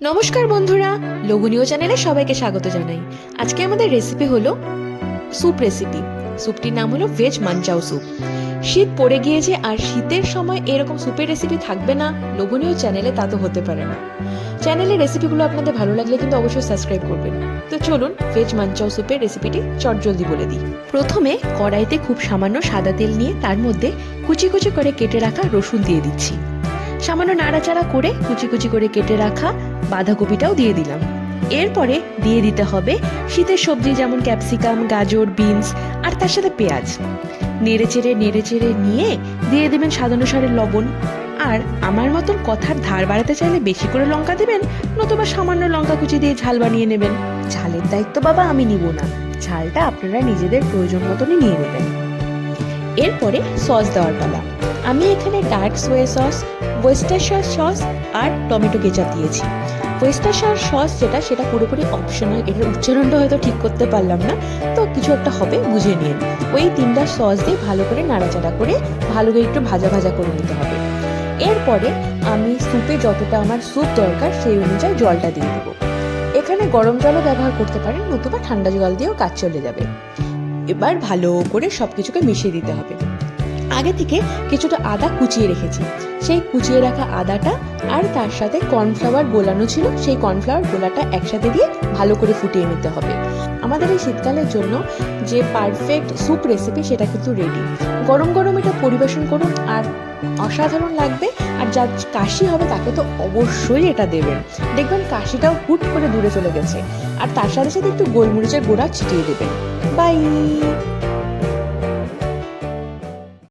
নমস্কার বন্ধুরা লঘুনীয় চ্যানেলে সবাইকে স্বাগত জানাই। আজকে আমাদের রেসিপি হলো স্যুপ রেসিপি স্যুপটির নাম হলো ভেজ মাঞ্চাও স্যুপ শীত পড়ে গিয়েছে আর শীতের সময় এরকম স্যুপের রেসিপি থাকবে না লোভনীয় চ্যানেলে তা তো হতে পারে না। চ্যানেলের রেসিপিগুলো আপনাদের ভালো লাগলে কিন্তু অবশ্যই সাবস্ক্রাইব করবেন। তো চলুন ভেজ মাঞ্চাও স্যুপের রেসিপিটি চটজলদি বলে দিই। প্রথমে কড়াইতে খুব সামান্য সাদা তেল নিয়ে তার মধ্যে কুচি কুচি করে কেটে রাখা রসুন দিয়ে দিচ্ছি। সামান্য নাড়াচাড়া করে কুচি কুচি করে কেটে রাখা বাঁধাকপিটাও দিয়ে দিলাম। এরপরে দিয়ে দিতে হবে শীতের সবজি যেমন ক্যাপসিকাম, গাজর, বিনস আর তার সাথে পেঁয়াজ। নেড়ে চেড়ে নেড়ে চেড়ে নিয়ে দিয়ে দেবেন স্বাদানুসারে লবণ। আর আমার মতন কথার ধার বাড়াতে চাইলে বেশি করে লঙ্কা দেবেন, নতুবা সামান্য লঙ্কা কুচি দিয়ে ঝাল বানিয়ে নেবেন। ঝালের দায়িত্ব বাবা, আমি নিব না। ঝালটা আপনারা নিজেদের প্রয়োজন মতনই নিয়ে নেবেন। এরপরে সস দেওয়ার পালা। আমি এখানে dark soya sauce Worcestershire sauce আর টমেটো কেচাপ দিয়েছি। ওয়েস্টারশার সস যেটা, সেটা পুরোপুরি অপশনাল এটার উচ্চারণটা হয়তো ঠিক করতে পারলাম না, তো কিছু একটা হবে, বুঝে নিন। ওই তিনটা সস দিয়ে ভালো করে নাড়াচাড়া করে, ভালো করে একটু ভাজা ভাজা করে নিতে হবে। এরপরে আমি স্যুপে যতটা আমার স্যুপ দরকার, সেই অনুযায়ী জলটা দিয়ে দেবো। এখানে গরম জলও ব্যবহার করতে পারেন, নতুবা ঠান্ডা জল দিয়েও কাজ চলে যাবে। এবার ভালো করে সব কিছুকে মিশিয়ে দিতে হবে। আগে থেকে কিছুটা আদা কুচিয়ে রেখেছি। সেই কুচিয়ে রাখা আদাটা আর তার সাথে কর্নফ্লাওয়ার গোলানো ছিল, সেই কর্নফ্লাওয়ার গোলাটা একসাথে দিয়ে ভালো করে ফুটিয়ে নিতে হবে। আমাদের এই শীতকালের জন্য যে পারফেক্ট স্যুপ রেসিপি সেটা কিন্তু রেডি গরম গরম এটা পরিবেশন করুন, আর অসাধারণ লাগবে, আর যার কাশি হবে তাকে তো অবশ্যই এটা দেবেন। দেখবেন কাশিটাও হুট করে দূরে চলে গেছে। আর তার সাথে সাথে একটু গোলমরিচের গোড়া ছিটিয়ে দেবেন। বাই